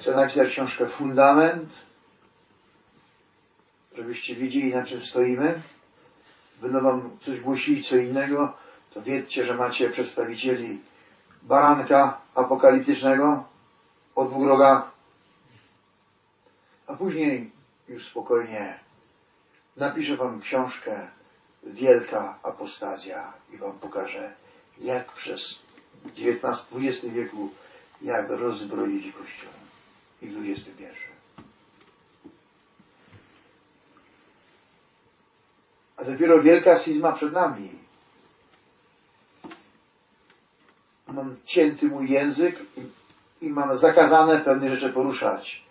Chcę napisać książkę Fundament, żebyście wiedzieli na czym stoimy. Będą wam coś głosili co innego, to wiedzcie, że macie przedstawicieli baranka apokaliptycznego o dwóch rogach, a później już spokojnie napiszę wam książkę Wielka Apostazja i wam pokażę, jak przez XIX-XX wieku, jak rozbroili Kościół i XXI. A dopiero wielka schizma przed nami. Mam cięty mój język i, i mam zakazane pewne rzeczy poruszać.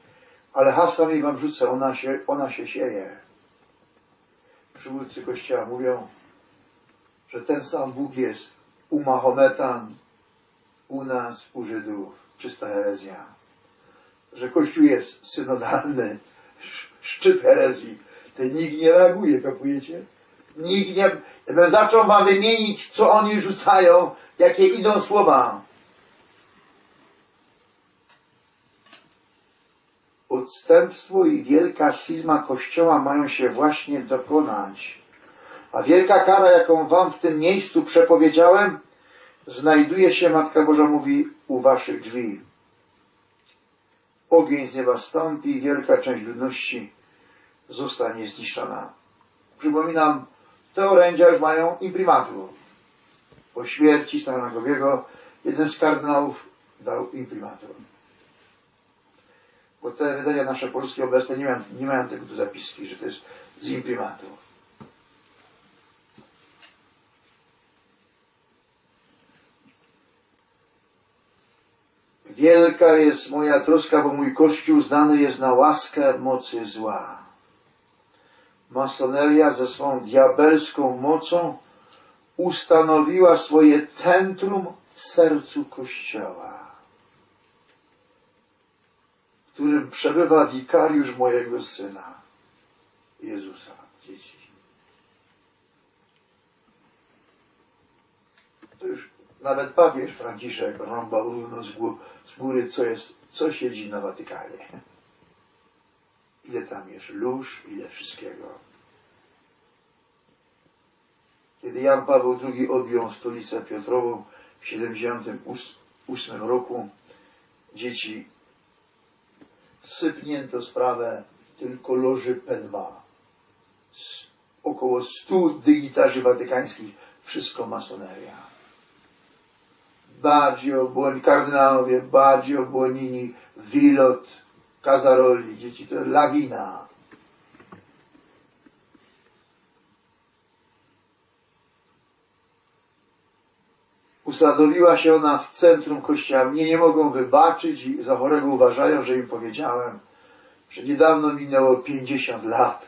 Ale hasłami wam rzucę, ona się, ona się sieje. Przywódcy Kościoła mówią, że ten sam Bóg jest u Mahometan, u nas, u Żydów. Czysta herezja. Że Kościół jest synodalny, sz- szczyt herezji. To nikt nie reaguje, kapujecie? Nikt nie... Ja bym zaczął wam wymienić, co oni rzucają, jakie idą słowa. Odstępstwo i wielka schizma Kościoła mają się właśnie dokonać. A wielka kara, jaką wam w tym miejscu przepowiedziałem, znajduje się, Matka Boża mówi, u waszych drzwi. Ogień z nieba stąpi, wielka część ludności zostanie zniszczona. Przypominam, te orędzia już mają imprimatur. Po śmierci Stefana Gobiego jeden z kardynałów dał imprimatur. Bo te wydania nasze polskie obecne nie mają, nie mają tego tu zapiski, że to jest z imprimatur. Wielka jest moja troska, bo mój Kościół znany jest na łaskę mocy zła. Masoneria ze swą diabelską mocą ustanowiła swoje centrum w sercu Kościoła, w którym przebywa wikariusz mojego Syna, Jezusa, dzieci. To już nawet papież Franciszek rąbał równo z, gó- z góry, co jest, co siedzi na Watykanie. Ile tam jest lóż, ile wszystkiego. Kiedy Jan Paweł II objął stolicę Piotrową w 1978 roku, dzieci sypnięto sprawę tylko loży P2. Z około 100 dygnitarzy watykańskich, wszystko masoneria. Baggio, Buoni, kardynałowie, Baggio, Buonini, Wilot, Casaroli, dzieci, to lawina. Usadowiła się ona w centrum kościoła. Mnie nie mogą wybaczyć i za chorego uważają, że im powiedziałem, że niedawno minęło 50 lat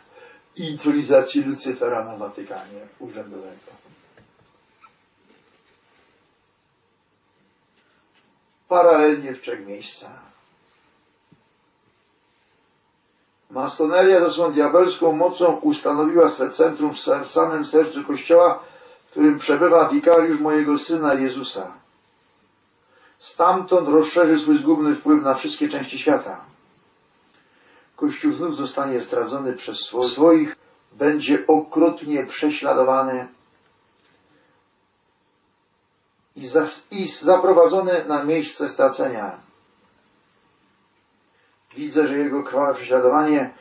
intronizacji Lucyfera na Watykanie urzędowego. Paralelnie w trzech miejscach. Masoneria ze swą diabelską mocą ustanowiła swe centrum w samym sercu Kościoła, w którym przebywa wikariusz mojego Syna Jezusa. Stamtąd rozszerzy swój zgubny wpływ na wszystkie części świata. Kościół znów zostanie zdradzony przez swo- swoich, będzie okrutnie prześladowany i, za, i zaprowadzony na miejsce stracenia. Widzę, że jego krwawe prześladowanie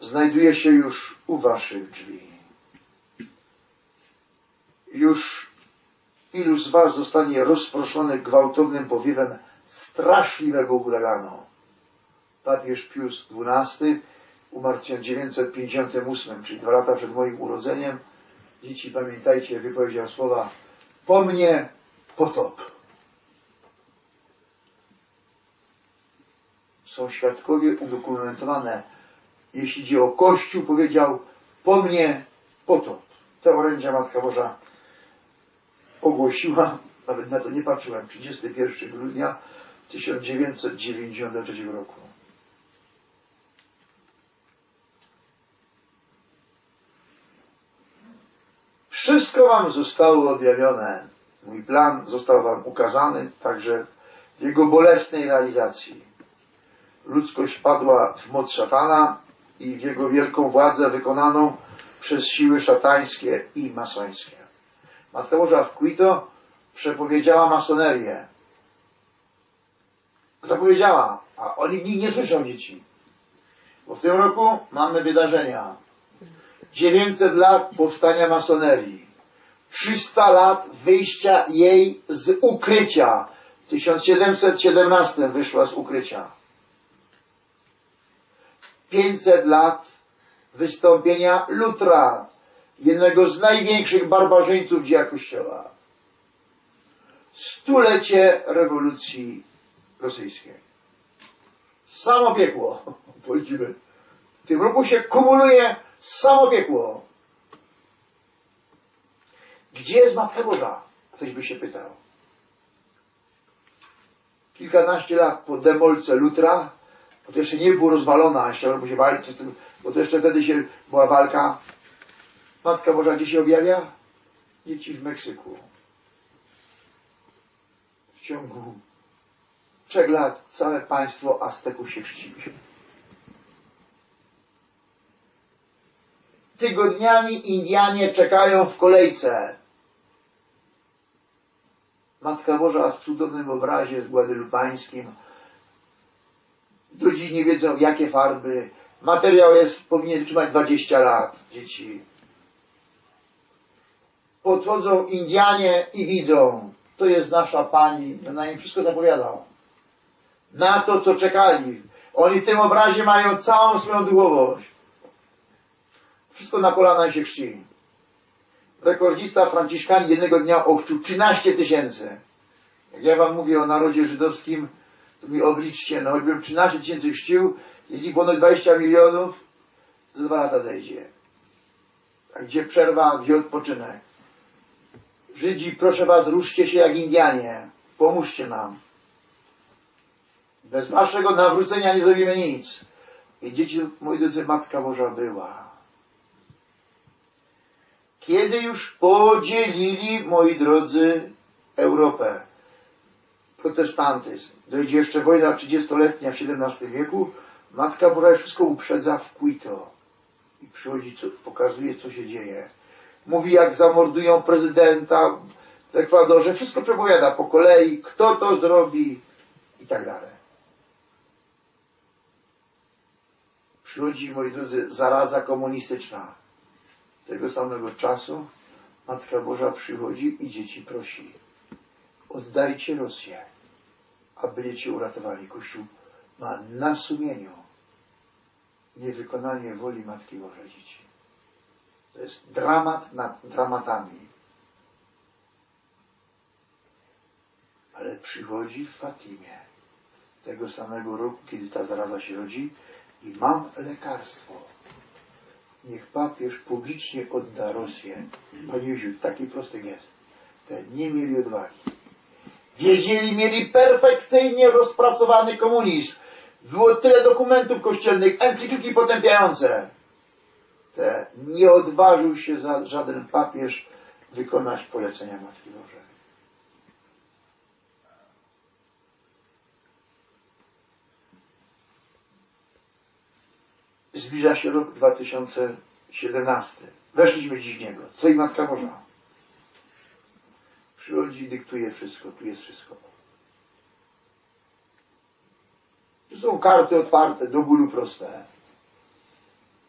znajduje się już u waszych drzwi. Już iluż z was zostanie rozproszony gwałtownym powiewem straszliwego huraganu. Papież Pius XII umarł w 1958, czyli dwa lata przed moim urodzeniem. Dzieci, pamiętajcie, wypowiedział słowa po mnie potop. Są świadkowie udokumentowane. Jeśli idzie o Kościół, powiedział po mnie potop. Te orędzia Matka Boża ogłosiła, nawet na to nie patrzyłem, 31 grudnia 1993 roku. Wszystko wam zostało objawione. Mój plan został wam ukazany także w jego bolesnej realizacji. ludzkość padła w moc szatana i w jego wielką władzę wykonaną przez siły szatańskie i masońskie. Matka w Quito przepowiedziała masonerię. Zapowiedziała, a oni nie słyszą dzieci. Bo w tym roku mamy wydarzenia. 900 lat powstania masonerii. 300 lat wyjścia jej z ukrycia. W 1717 wyszła z ukrycia. 500 lat wystąpienia Lutra, jednego z największych barbarzyńców dzieła Kościoła. Stulecie rewolucji rosyjskiej. Samo piekło, powiedzimy. W tym roku się kumuluje samo piekło. Gdzie jest Matka Boża? Ktoś by się pytał. Kilkanaście lat po demolce Lutra, bo to jeszcze nie było rozwalona, jeszcze bo się walczy, bo to jeszcze wtedy się była walka. Matka Boża gdzie się objawia? Dzieci w Meksyku. W ciągu trzech lat całe państwo Azteków się chrzci. Tygodniami Indianie czekają w kolejce. Matka Boża w cudownym obrazie z Guadalupańskim. Do nie wiedzą jakie farby. Materiał jest, powinien trzymać 20 lat dzieci. Podchodzą Indianie i widzą, to jest nasza pani. Ona im wszystko zapowiada. Na to, co czekali. Oni w tym obrazie mają całą swoją duchowość. Wszystko na kolana się chrzci. Rekordzista Franciszkanin jednego dnia ochrzcił 13 tysięcy. Jak ja wam mówię o narodzie żydowskim, to mi obliczcie, no choćbym 13 tysięcy chrzcił, jeśli ponad 20 milionów, to dwa lata zejdzie. A gdzie przerwa, gdzie odpoczynek? Żydzi, proszę was, ruszcie się jak Indianie. Pomóżcie nam. Bez waszego nawrócenia nie zrobimy nic. I dzieci, moi drodzy, Matka Boża była. Kiedy już podzielili, moi drodzy, Europę, protestantyzm, dojdzie jeszcze wojna 30-letnia w XVII wieku, Matka Boża wszystko uprzedza w Quito i przychodzi, co, pokazuje, co się dzieje. Mówi, jak zamordują prezydenta w Ekwadorze, wszystko przepowiada po kolei, kto to zrobi i tak dalej. Przychodzi, moi drodzy, zaraza komunistyczna. Tego samego czasu Matka Boża przychodzi i dzieci prosi. Oddajcie Rosję, a będziecie uratowali. Kościół ma na sumieniu niewykonanie woli Matki Bożej dzieci. To jest dramat nad dramatami. Ale przychodzi w Fatimie tego samego roku, kiedy ta zaraza się rodzi i mam lekarstwo. Niech papież publicznie odda Rosję. Panie Józiu, taki prosty gest. Te nie mieli odwagi. Wiedzieli, mieli perfekcyjnie rozpracowany komunizm. Było tyle dokumentów kościelnych, encykliki potępiające. Te nie odważył się żaden papież wykonać polecenia Matki Bożej. Zbliża się rok 2017. Weszliśmy dziś w niego. Co i Matka Boża? Przychodzi i dyktuje wszystko. Tu jest wszystko. Tu są karty otwarte, do bólu proste.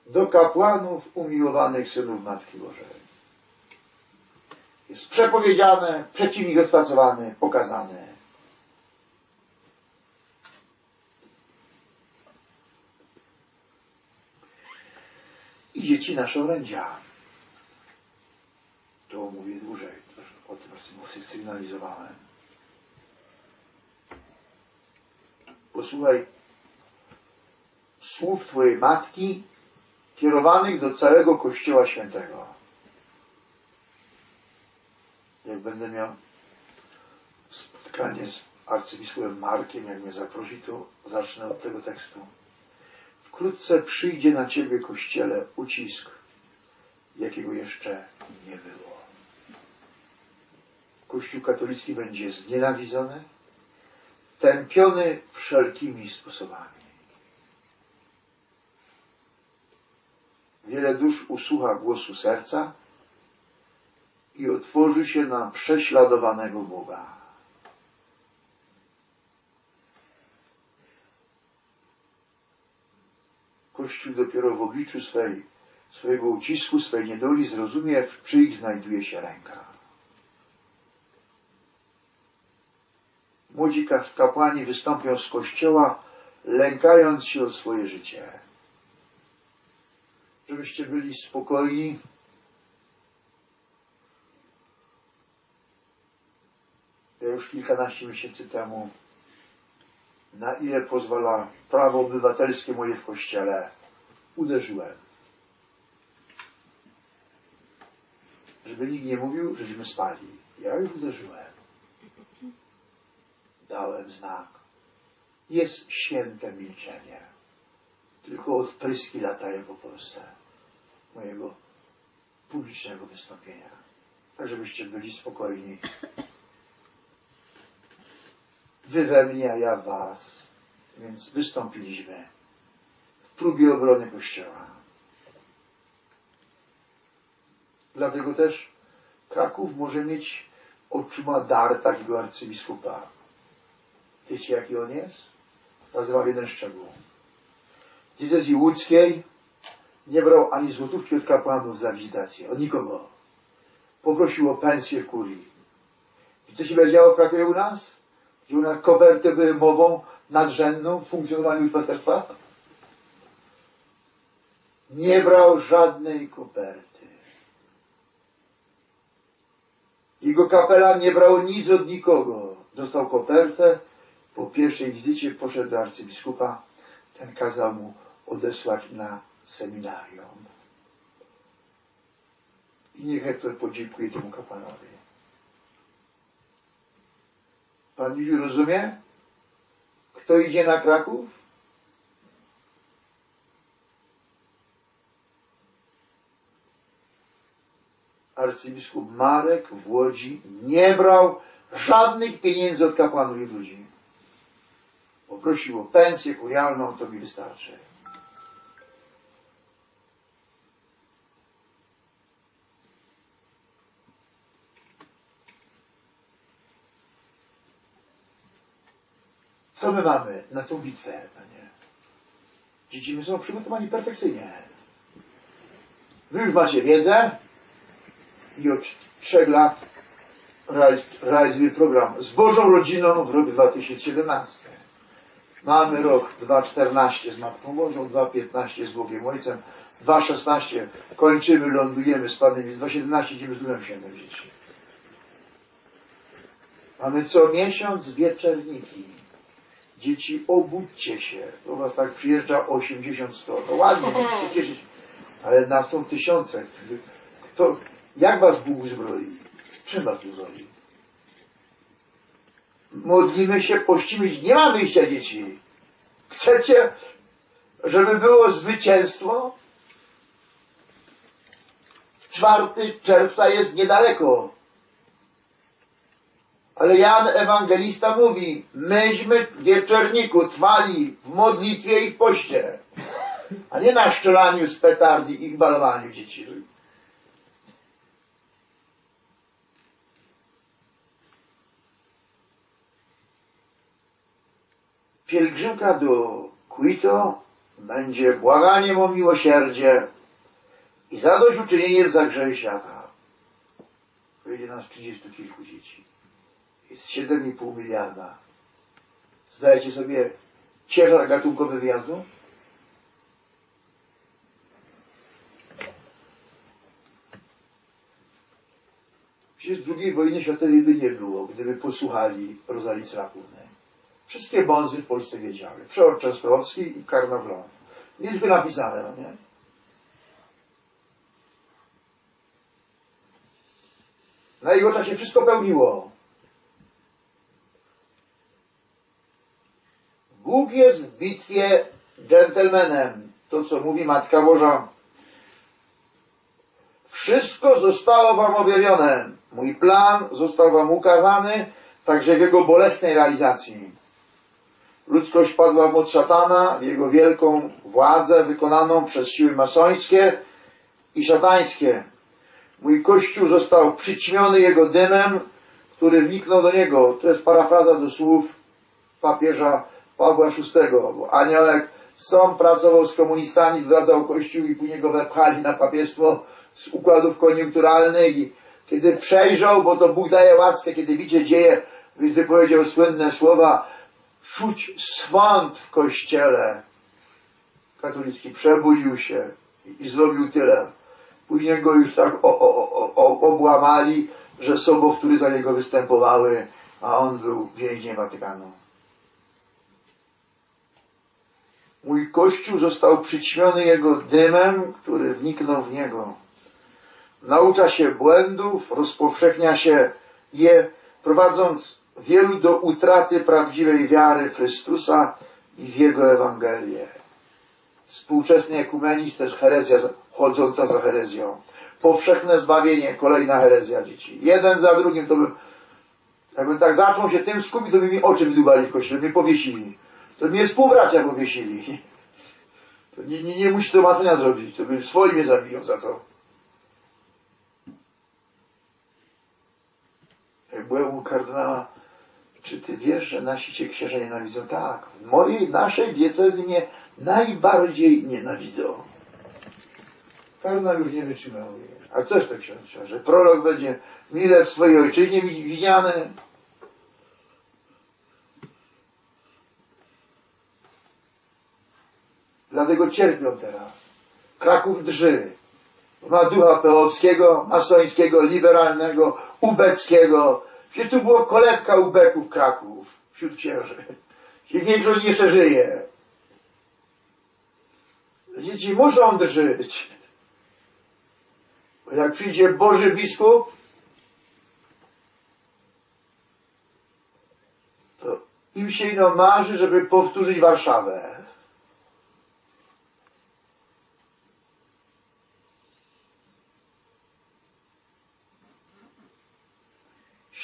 Do kapłanów umiłowanych synów Matki Bożej. Jest przepowiedziane, przeciwnik rozpracowany, pokazany. I dzieci nasze orędzia. To mówię dłużej, troszkę o tym sygnalizowałem. Posłuchaj słów Twojej Matki kierowanych do całego Kościoła Świętego. Jak będę miał spotkanie z arcybiskupem Markiem, jak mnie zaprosi, to zacznę od tego tekstu. Wkrótce przyjdzie na Ciebie, Kościele, ucisk, jakiego jeszcze nie było. Kościół katolicki będzie znienawidzony, tępiony wszelkimi sposobami. Wiele dusz usłucha głosu serca i otworzy się na prześladowanego Boga. Kościół dopiero w obliczu swej, swojego ucisku, swej niedoli zrozumie, w czyich znajduje się ręka. Młodzi ka- kapłani wystąpią z kościoła, lękając się o swoje życie. Żebyście byli spokojni. Ja już kilkanaście miesięcy temu, na ile pozwala prawo obywatelskie moje w kościele, uderzyłem. Żeby nikt nie mówił, żeśmy spali. Ja już uderzyłem. Dałem znak. Jest święte milczenie. Tylko odpryski latają po Polsce mojego publicznego wystąpienia. Tak, żebyście byli spokojni. Wy we mnie, a ja was. Więc wystąpiliśmy próbie obrony Kościoła. Dlatego też Kraków może mieć otrzyma dar takiego arcybiskupa. Wiecie jaki on jest? Teraz wam jeden szczegół. W diecezji łódzkiej nie brał ani złotówki od kapłanów za wizytację. Od nikogo. Poprosił o pensję kurii. I co się będzie działo w Krakowie u nas? Że u nas koperty były mową nadrzędną w funkcjonowaniu pasterstwa? Nie brał żadnej koperty. Jego kapelan nie brał nic od nikogo. Dostał kopertę. Po pierwszej wizycie poszedł do arcybiskupa. Ten kazał mu odesłać na seminarium. I niech rektor podziękuje temu kapłanowi. Pan Józiu rozumie? Kto idzie na Kraków? Arcybiskup Marek w Łodzi nie brał żadnych pieniędzy od kapłanów i ludzi. Poprosił o pensję kurialną, to mi wystarczy. Co my mamy na tą bitwę, panie? Dzieci my są przygotowani perfekcyjnie. Wy już macie wiedzę i od trzech lat realiz- realizuję program z Bożą Rodziną w rok 2017. Mamy rok 2014 z Matką Bożą, 2015 z Bogiem Ojcem, 2016 kończymy, lądujemy z Panem, 2017 idziemy z Duchem Świętym dzieci. Mamy co miesiąc wieczerniki. Dzieci, obudźcie się. Do was tak przyjeżdża 80-100. No ładnie, się cieszyć. Ale nas są tysiące. Kto, jak was Bóg uzbroi? Czym was uzbroi? Modlimy się, pościmy. Nie ma wyjścia dzieci. Chcecie, żeby było zwycięstwo? 4 czerwca jest niedaleko. Ale Jan Ewangelista mówi, myśmy w wieczorniku trwali w modlitwie i w poście, a nie na szczelaniu z petardy i balowaniu dzieci. Pielgrzymka do Quito będzie błaganiem o miłosierdzie i zadośćuczynieniem za grzechy świata. Wyjdzie nas trzydziestu kilku dzieci jest 7,5 miliarda. Zdajecie sobie ciężar gatunkowy wyjazdu? Przecież drugiej wojny światowej by nie było, gdyby posłuchali Rozali Srapównej. Wszystkie bązy w Polsce wiedziały. Przełom Częstochowski i Karnowląd. Mieliśmy napisane, no nie? Na jego czasie wszystko pełniło. Bóg jest w bitwie dżentelmenem. To, co mówi Matka Boża. Wszystko zostało wam objawione. Mój plan został wam ukazany, także w jego bolesnej realizacji. Ludzkość padła od szatana w jego wielką władzę wykonaną przez siły masońskie i szatańskie. Mój kościół został przyćmiony jego dymem, który wniknął do niego. To jest parafraza do słów papieża Pawła VI, bo aniołek sam pracował z komunistami, zdradzał kościół i później go wepchali na papiestwo z układów koniunkturalnych i kiedy przejrzał, bo to Bóg daje łaskę, kiedy widzicie dzieje, wypowiedział słynne słowa czuć swąd w kościele katolicki, przebudził się i, zrobił tyle. Później go już tak o, o, o, obłamali, że sobowtóry za niego występowały, a on był więźniem Watykanu. Mój kościół został przyćmiony jego dymem, który wniknął w niego. Naucza się błędów, rozpowszechnia się je, prowadząc wielu do utraty prawdziwej wiary Chrystusa i w Jego Ewangelię. Współczesny ekumenizm też herezja chodząca za herezją. Powszechne zbawienie, kolejna herezja dzieci. Jeden za drugim to bym, jakbym tak zaczął się tym skupić, to by mi oczy wydubali w kościele, mnie powiesili. To by mnie współbracia powiesili. To nie, nie, nie musi tłumaczenia zrobić, to by swoi mnie zabiją za to. Jak byłem u kardynała, czy ty wiesz, że nasi cię księża nienawidzą? Tak, w mojej, naszej diecezji mnie najbardziej nienawidzą. Kardynał już nie wytrzymał. A coś to ksiądz, że prorok będzie mile w swojej ojczyźnie wi- widziany. Dlatego cierpią teraz. Kraków drży. Ma ducha pełowskiego, masońskiego, liberalnego, ubeckiego. Gdzie tu było kolebka ubeków Kraków wśród księży. I większość jeszcze żyje. Dzieci muszą drżyć. Bo jak przyjdzie Boży biskup, to im się ino marzy, żeby powtórzyć Warszawę.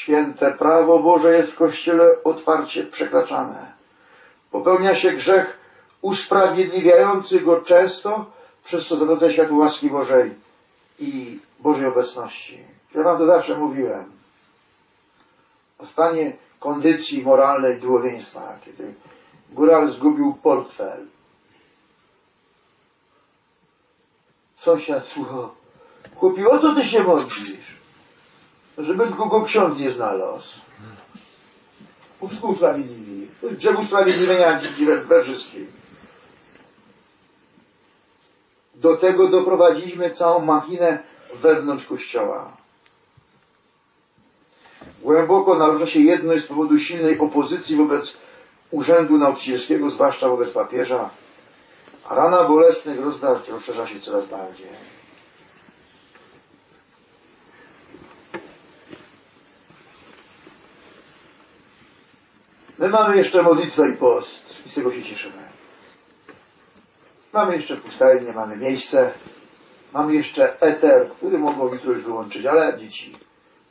Święte prawo Boże jest w Kościele otwarcie przekraczane. Popełnia się grzech usprawiedliwiający go często, przez co zadote światło łaski Bożej i Bożej obecności. Ja wam to zawsze mówiłem. O stanie kondycji moralnej duchowieństwa, kiedy góral zgubił portfel. Sąsiad słuchał. Chłopie, o co ty się modlisz? Żeby tylko go ksiądz nie znalazł. Usprawiedliwi. Drzew usprawiedliwienia we, wszystkim. Do tego doprowadziliśmy całą machinę wewnątrz kościoła. Głęboko narusza się jedność z powodu silnej opozycji wobec urzędu nauczycielskiego, zwłaszcza wobec papieża, a rana bolesnych rozdarć rozszerza się coraz bardziej. My mamy jeszcze modlitwę i post i z tego się cieszymy. Mamy jeszcze pustelnię, mamy miejsce, mamy jeszcze eter, który mogą jutro już wyłączyć, ale dzieci,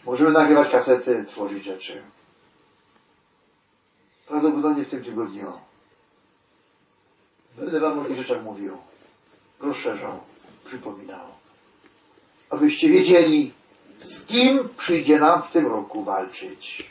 możemy nagrywać kasety, tworzyć rzeczy. Prawdopodobnie w tym tygodniu będę wam o tych rzeczach mówił, rozszerzał, przypominał. Abyście wiedzieli, z kim przyjdzie nam w tym roku walczyć.